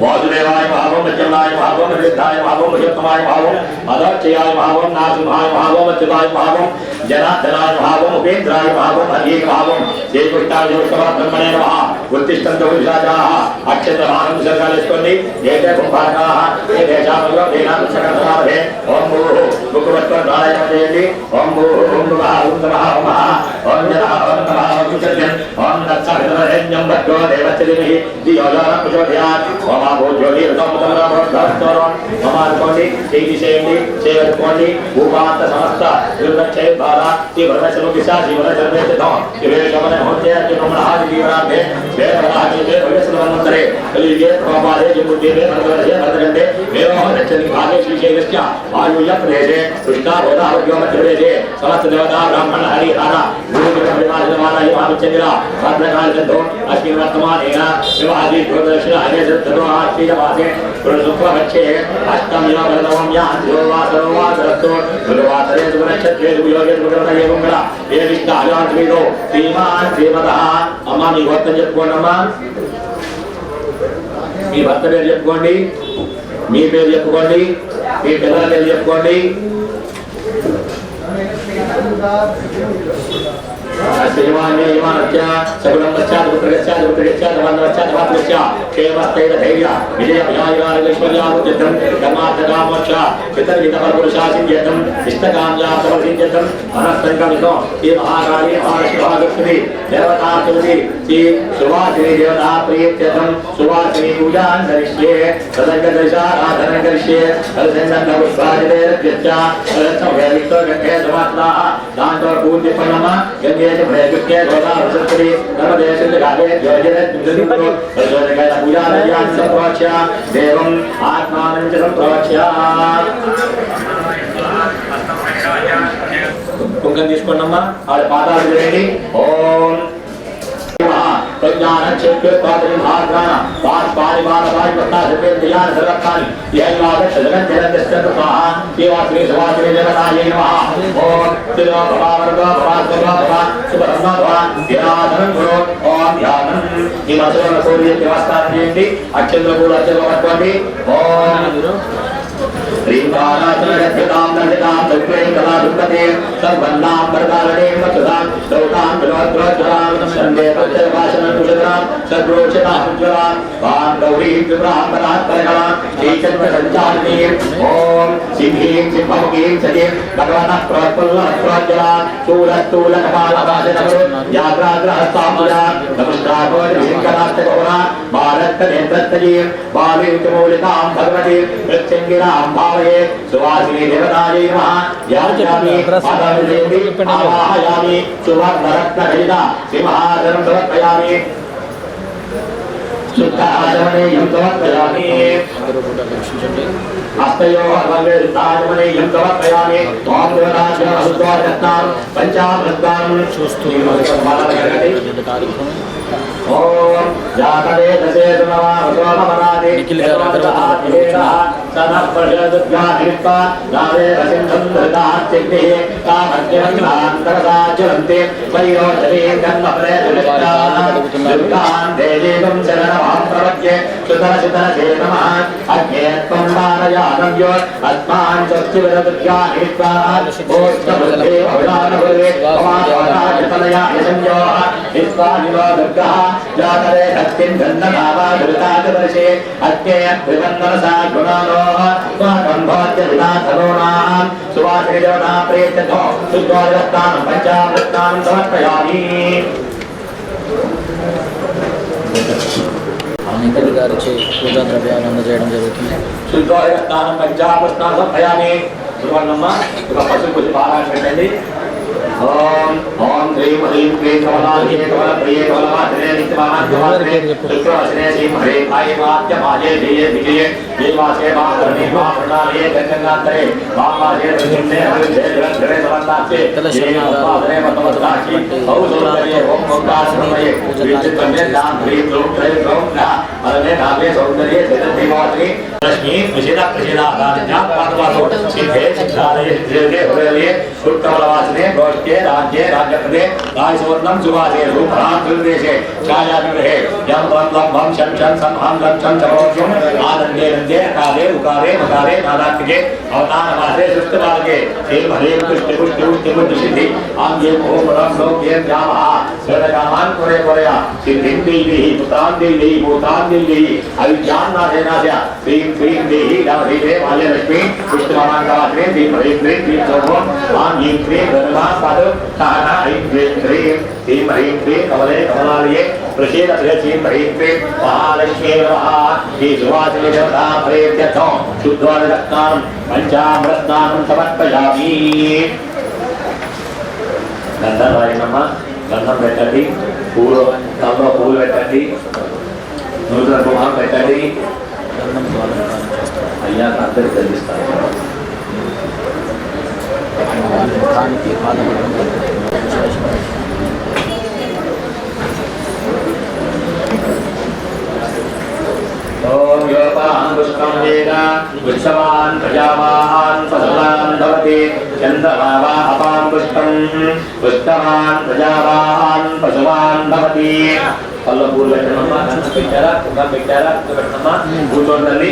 భావం మధ్యమాయ భావం నిరుద్ధాయ భావం మహోత్తమాయ భావం అదర్చయాయ భావం నాసింహాయ భావం అచ్యుతాయ భావం జనార్దనాయ భావం ఉపేంద్రాయ భావం హరియ భావం శ్రీకృష్ణాయ బ్రహ్మణే నమ. ఉత్తిష్టంతో విశాచాః అక్షతమానం సర్గాలేసుకోండి ఏతే కుంభాకాః ఏ దేశామయో దేనాం సకలసారభే ఓం భూః. ముఖవత్వం నారాయణ प्रयति ओम गो ओम गुहा ओम नमः ओम ओम नमः ओम नमः ओम चर्य ओम ॐ भूर्भुवः उत्तमः उमः ॐ यदा ॐ सुचर्यम् ॐ तत्सहितरेण्यं भट्टो देवचलिभिः धियो यो न ओम मम भोज्योतिर्समुदमरभोर्धस्तोरम् ममार्कोणि तेजिसेमि सेवत्कोणि भूपान्त समस्त दुर्लक्षे बाला श्रीवरशनु दिशा श्रीवरशर्वे सिद्धं शिवेशमने होते अर्जुनमनः जीवनाभे वेदमनाजीते भव्यसुरमन्तरे कलियुगे प्रभापादे जिमुद्दीपे भद्रवशे भद्रन्ते वेदमः रक्षति भागे श्रीशैलस्य वायुयप्रदेशे कृष्णा होदा కలిగే సమస్త దేవతా బ్రాహ్మణ హరి హర వర్తమానేన సునక్షత్రే ఏ విష్ణ శ్రీమాన్ శ్రీమత. అమ్మ మీ చెప్పుకోండి అమ్మా. మీ భర్త పేరు చెప్పుకోండి మీ పేరు చెప్పుకోండి మీ పిల్లల పేరు చెప్పుకోండి 감사합니다. పుత్రగచ్చాత్ వందవచ్చాత్ మాతృశ్చ క్షేమస్థైర ధైర్య విజయ ధర్మార్థకామోక్ష పితర్విత పరపురుషాసింద్యతం ఇష్టకామ్యాసమసింద్యతం శ్రీ మహాకాళీ మహాలక్ష్మి మహాలక్ష్మి శ్రీ సువాసిని దేవతా ప్రీత్యతం సువాసిని పూజాన్ కరిష్యే తదంగదశారాధనం కరిష్యే తదసంగంగ గంగే సమాత్మా దాంతో పూర్తి పన్నమ గంగే భయకృత్యే గోదావరి నర్మదేశ గాదే యోజన దుర్దిపురు ప్రచోదకైన పూజానయాన్ సంప్రోక్ష్య దేవం ఆత్మానం చ సంప్రోక్ష్య కుంకం తీసుకోండమ్మా. ఆవిడ పాదాలు చేయండి ఓం ప్రజ్ఞాన చేత్యోత్పాదనం భాగ్రాణ పాస్ పారి బాల పారి పట్టా సర్వే ధ్యాన సర్వత్తాని యైవాద జగన్ జగన్ స్వాహ దేవా శ్రీ సవాశ్రీ జగనాయ నమః ఓం శ్రీరా భవావర్గ భవాస్వ భవ శుభరమ్మ భవ ధ్యానం గురు ఓం ధ్యానం ఈ మసల సూర్య దేవస్థానం చేయండి అక్షంద్ర కూడా అక్షంద్ర పట్టుకోండి ఓం శ్రీకాళాచలగత్యతాం దండితాం సత్వేం కళా దుర్గతే సర్వన్నాం వరదారణే మధురాం దౌతాం వినోద్రోజ్వలాం సందే పచ్చవాసనం కుశలాం సద్రోషతాం జ్వలాం వాం గౌరీం త్రిపురాం పరాత్పరగణాం శ్రీచక్ర సంచారిణీ ఓం సింహీం సింహముఖీం సతీం భగవనః ప్రోత్పల్ల ప్రోజ్వలాం శూలస్థూల కపాలభాషణము యాగ్రాగ్రహస్తాంబుజా నమస్కారోజ విశంకరాష్టగౌరా భారత నేత్రత్తజీం బాలీచమూలితాం భగవతి మృత్యంగిరాం భావయే సువాసిని దేవతాయై నమః యామి పాదాభిషేకం ఆవాహయామి సువర్ణరత్నరహిత సింహాసనం సమర్పయామి శుద్ధ ఆచమనేయం సమర్పయామి హస్తయో అర్వంగేతాజమనేయం సమర్పయామి ఓం దేవరాజ హృద్వారత్నాం పంచామృతాం చూస్తూ ఓం జాతవే तदपर्षद्वा नावे वसिन्धम् मृताच्चिग्निः तामग्निवन्धान्तरसा ज्वलन्ति वयोधरे धर्मप्रयदुष्टान् देवीकम् शरणमां प्रपद्ये सुतरसुतरसे नमः अग्ने त्वं नारयानं यो अस्मान् स्वस्तिवरदुर्गा हित्वा भोष्टबुद्धे भवनानुभवे भवानया यशञ्जोः हित्वा निलो दुर्गः जातरे शक्तिं गन्धनावा दुरितादिवर्षे अद्य त्रिवन्दनसा సువాసిని దేవతా ప్రేత్యథో శుద్ధోదత్తానం పంచామృతానం సమర్పయామి నిఖిల్ గారి పూజా ద్రవ్యాలు అందజేయడం జరుగుతుంది. శుద్ధోదత్తానం పంచామృతానం సమర్పయామి। సువర్ణమ్మ ఒక పసుపు కొద్ది బాగా పెట్టండి. ओम ओम ह्रीम ह्रीम क्लीं कमलालिने कमलप्रिये कमलमाधुरे नित्यमाधुरे विक्रमश्रे श्रीं हरे भाये वाक्य भाजे धिये धिये देवासे वाकरणे वाकरणालये गंगांतरे वामाजे दृष्टिने हरिदे ग्रंथरे समन्ताचे श्रीं वाकरणे मतमताक्षि औषधरये ओम ओंकासमये विचित्रमे दान ह्रीं रूप त्रय रूपना अलने नामे सौंदर्ये जगति मातृ रश्मि प्रसिदा प्रसिदा आदान्या पादवासो सिद्धे सिद्धालये सिद्धे हृदये उत्तमलवासने गोष्ठ के राज्य राजत्रे गाय सोनम जुबा दे रूप लोक्ये राज्ये राज्यपदे राजसवर्णं सुभाषे रूपणाकृदेशे छायाग्रहे यं त्वं त्वं चम शं शं सं चम चम चं च मोक्षं दे नन्दे अकारे उकारे मकारे नारा के अवतार वादे सुस्त बाल के हे नादात्मिके अवतारवासे सुस्तमार्गे हेम हरेम कृष्णपुष्टिपुष्टिमुद्धिसिद्धि आम ये मोहो परं लोक्ये रामः स्वरगामान् पुरे पुरया सिद्धिं देवी पुतां देवी भूतां देवी अविज्ञान नाशेनास्य श्रीं श्रीं देहि राधे माल्यलक्ष्मी कृष्णमानाङ्गात्रे श्रीं हरेन्द्रे श्रीं सर्वं माँ ये त्रे धर्मा పద సహన ఐం హ్రీం హ్రీం శ్రీం హ్రీం హ్రీం కమలే కమలాలయే ప్రసీద శ్రీం హ్రీం హ్రీం మహాలక్ష్మీ నమః శ్రీ సువాసిని దేవతా ప్రేత్యర్థం శుద్ధోదరత్నాం పంచామృత్నాం సమర్పయామి గంధం రాయనమ్మ గంధం పెట్టండి పూలు తలలో పూలు పెట్టండి నూతన కుంభం పెట్టండి గంధం ద్వాలంకారం చేస్తారు అయ్యా అందరికి చదివిస్తాను అమ్మవారి ముఖానికి పాదపడడం విశేషం ఓం యోపాన్ పుష్పం వేద పుష్పవాన్ ప్రజావాన్ ఫసవాన్ భవతి చంద్రమావా అపాం పుష్పం పుష్పవాన్ ప్రజావాన్ పశువాన్ భవతి పల్ల పూలు పెట్టనమ్మా గంధం పెట్టారా కుంభం పెట్టారా పూలు పెట్టనమ్మా కూర్చోండి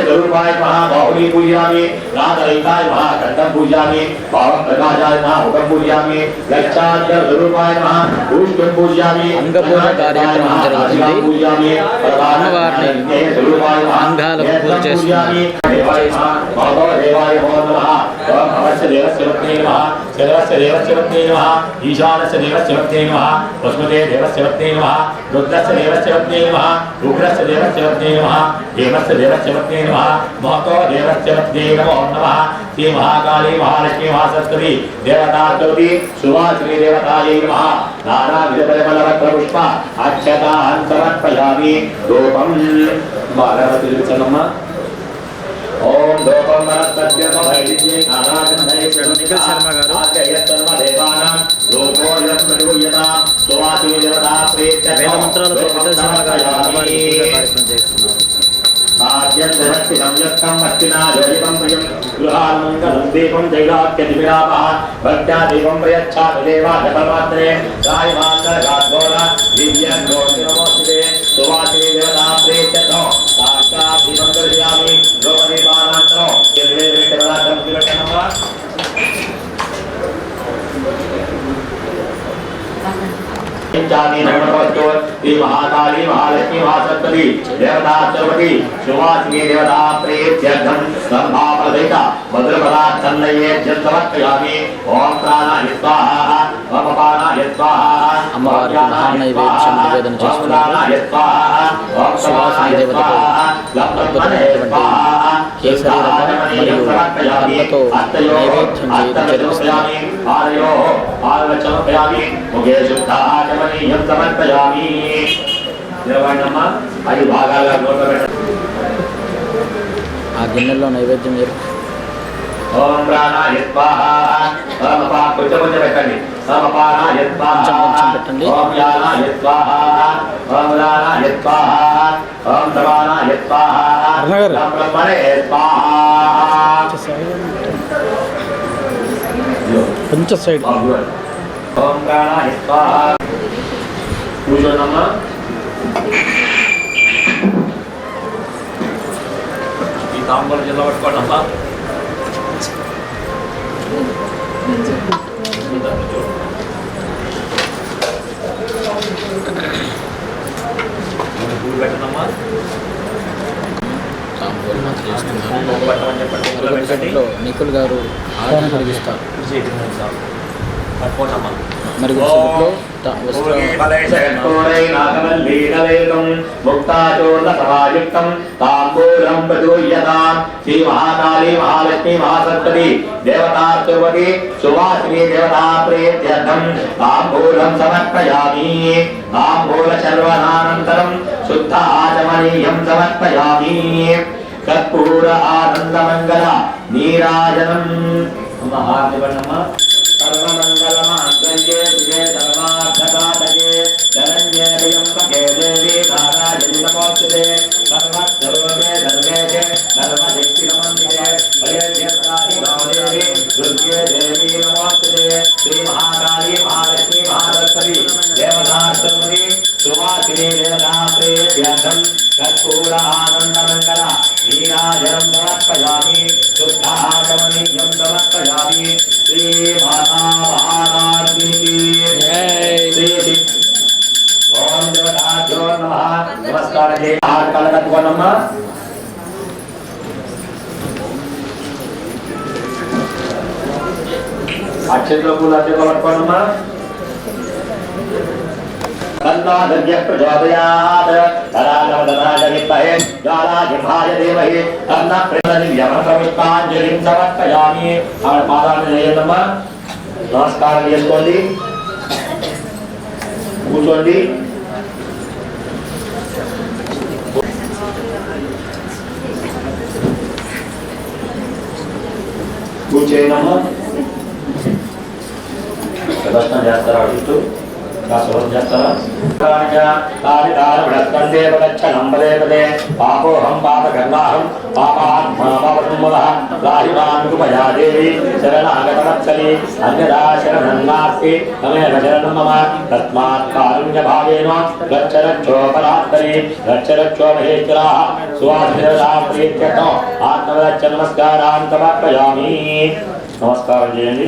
పరాపరకృత్యై మహాధరద్వయం పూజయామి సత్యమించ స్వరూపాయ మహాబాహుని పూజయామి నాదరహితాయ మహాకంఠం పూజయామి భావం ప్రకాశాయ మహాముఖం పూజయామి లక్షాధ్య స్వరూపాయ మహాభూష్యం పూజయామి అంగపూజ కార్యక్రమం జరుగుతుంది. పూజయామి అమ్మవారిని అంగాలకు పూజ చేస్తున్నారు. దేవాయ నమః దేవాయ నమః ఓం అవశ్య దేవస్య వత్నే నమః శరవస్య దేవస్య వత్నే నమః ఈశానస్య దేవస్య వత్నే నమః వసుమతే దేవస్య వత్నే నమః రుద్రస్య దేవస్య వత్నే నమః ఉగ్రస్య దేవస్య వత్నే నమః దేవస్య దేవస్య వత్నే నమః नमः। महतो देवस्य मध्ये नमो नमः। श्री महाकाली महालक्ष्मी महासरस्वती देवता ज्योति सुभा श्री देवतायै नमः। नानाविधफलफलरत्नपुष्प अक्षता अन्तरत्पयामि धूपं भारवतिलचनम ओम धूपं वनस्तद्यमभैर्ये नाराजनभैर्ये शर्मा गारु आद्ययस्तर्म देवानां लोको यत् प्रयुयता सुवाति देवता प्रेत्य वेदमन्त्रालतो विचल शर्मा गारु దీపం జైలాఖ్యతిమిరాప భక్త్యా దీపం ప్రయచ్ఛామి దేవాయ పరమాత్రే గాయమాంగళగాద్ఘోర దివ్యం గోష్ఠి నమోస్తుతే సువాసిని దేవతా ప్రేత్యతో సాక్షాత్ దీపం లోకదీపానంతరం जाति नमस्तु श्री महाकाली महालक्ष्मी महासरस्वती देवता सरस्वती सुवासिनी देवता प्रेत्यर्थम संभावदित भद्रपदा तन्नये जन्तवत्यामि ओम प्राणाय स्वाहा ओम प्राणाय स्वाहा अमरज्ञानाय वेक्षं निवेदन स्वाहा ओम स्वाहा देवता स्वाहा लब्धमने स्वाहा కేసరి రకం మరియు కర్మతో నైవేద్యం చేయడం ఆ గిన్నెల్లో నైవేద్యం జరుగు ఓం ప్రాణాయ కొంచెం కొంచెం పెట్టండి. పెట్టండి. ఓం యానాయ ఓం స్వాహ ఓం సమానాయ బ్రహ్మణే కొంచెం సైడ్. ఓం ప్రాణాయ కూర్చోనమ్మా ఈ తాంబూలం జిల్లా పట్టుకోండి అమ్మా మరుగుదొడ్లో నిఖిల్ గారు తాంబూలం శ్రీ మహాకాళీ మహాలక్ష్మి మహాసరస్వతి సువాసిని తాంబూలం సమర్పయామి. తాంబూల శర్వనానంతరం శుద్ధ ఆచమనీయం సమర్పయామి. కర్పూర ఆనందమంగళ నీరాజనం. మహాదేవనమ్మ సర్వమంగళమాంగళ్యే శివే ధర్మార్థసాధకే శరణ్యే త్ర్యంబకే దేవి నారాయణి నమోస్తుతే. సర్వస్వరూపే సర్వేషే సర్వశక్తినమందిరే వయేద్యత్రాహి దేవి దుర్గే దేవి నమోస్తుతే. శ్రీ మహాకాళీ మహాలక్ష్మి మహాలక్ష్మి దేవ సువాసిని దేవతా ప్రేత్యర్థం కర్పూర ఆనందమంగళ నీరాజనం సమర్పయామి. శుద్ధ ఆచమనీయం సమర్పయామి. శ్రీ మాతా మహారాజ్ఞికి శ్రీ ఓం దేవతాభ్యో నమః. నమస్కారం ఆరు కళ్ళ కట్టుకోనమ్మా అక్షంలో పూలు పట్టుకోనమ్మా तन्नादर्य प्रचोदयात् तदानवदनाय विद्महे ज्वालाजिह्वाय धीमहि तन्न प्रचोदयामि సమర్పయామి ఆవిడ పాదాలను చేయండమ్మా నమస్కారం చేసుకోండి కూర్చోండి కూర్చేయనమ్మా ప్రదర్శన చేస్తారా అడుగుతూ కాసులం చేస్తారా నంబలేపదే పాపోహం పాపగంగాహం పాపాత్మాపకుంభయాదేవి శరణాగతవత్సలి అన్యదా శరణం తమేవ శరణం మమ తస్మాత్ కారుణ్యభావేన గచ్చ రక్షోపరాత్తరి గచ్చ రక్షో మహేశ్వరాः ఆత్మవచ్చ నమస్కారాన్ సమర్పయామి. నమస్కారం చేయండి.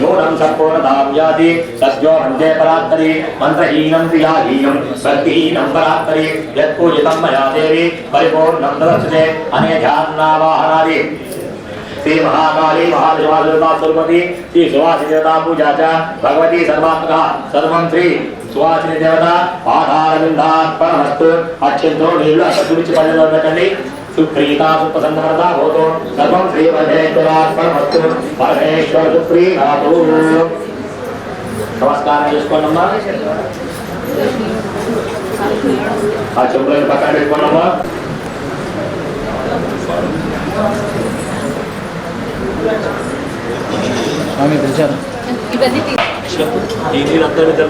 न्यूनं सम्पूर्णताव्याधि, सद्यो वंदे परात्तरे मन्त्रहीनं क्रियाहीनं शक्तिहीनं परात्तरे, यत्पूजितं मया देवी, परिपूर्णं प्रदर्शते, अनेध्यान्नावाहनादि। श्री महाकाली महादेवादुर्गा श्री सुवासिदेवता च, भगवती सर्वात्मकः, सर्वं श्री सुवासिनी देवता पाठारविन्दात् परमस्तु अक्षिन्द्रो नील अशुभिच्च परिवर्तकण्डि మహాదేవాదుర్గా సురపతి శ్రీ సువాసిని దేవతా పూజా చ భగవతి సర్వాత్మక సర్వం శ్రీ సువాసిని దేవత పాఠారవిందార్పణమస్తు అత్యంతో నీళ్లు అక్కడ గురించి పల్లెలో పెట్టండి సుప్రీతా సుప్రసన్నవరద భూతో సర్వం శ్రీ పరమేశ్వరార్పణమస్తు పరమేశ్వర సుప్రీనాథు నమస్కారం చేసుకోండమ్మా ఆ చెప్పులను పక్కన పెట్టుకోండమ్మా స్వామి పిలిచారు ఇవన్నీ తీ- ఈ నీళ్ళు అంతా ఇద్దరు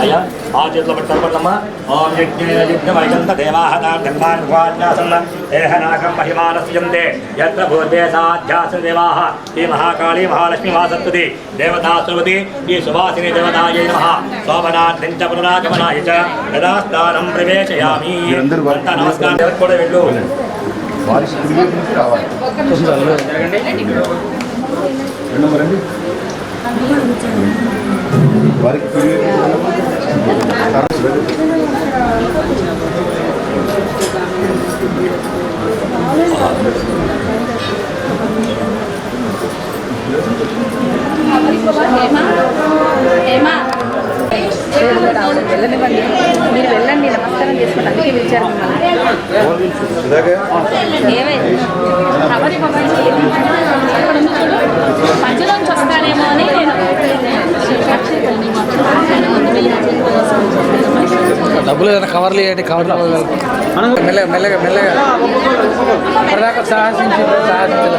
అయ్యా ఆ చేతిలో పట్టుకోమ్మా ఓం యజ్ఞేన యజ్ఞమైకంత దేవాహ మహిమానస్యంతే యత్ర భూతే సాధ్యాస దేవాహ శ్రీ మహాకాళీ మహాలక్ష్మి వాసత్తుది దేవతా సుమతి సువాసిని దేవతాయై నమః శోభనార్థం చ పునరాగమనాయ చ యదా స్థానం ప్రవేశయామి అంతా నమస్కారం కూడా వెళ్ళు వారికి రావాలి రండి వారికి వెళ్ళనివ్వండి మీరు వెళ్ళండి నమస్కారం చేసుకోండి అందుకే పిలిచారు మిమ్మల్ని ఏమైంది డబ్బులు ఏదైనా కవర్లు ఇవ్వండి కవర్లు మెల్లగా మెల్లగా మెల్లగా. ఇప్పటిదాకా సాహసించి సాహసించలేదు.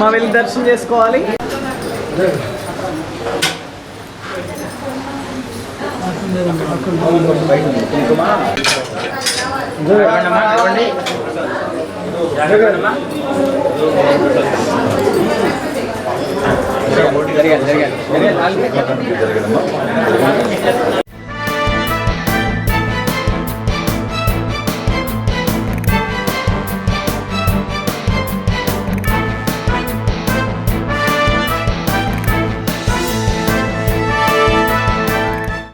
మా వెళ్ళి దర్శనం చేసుకోవాలి జరగదమ్మా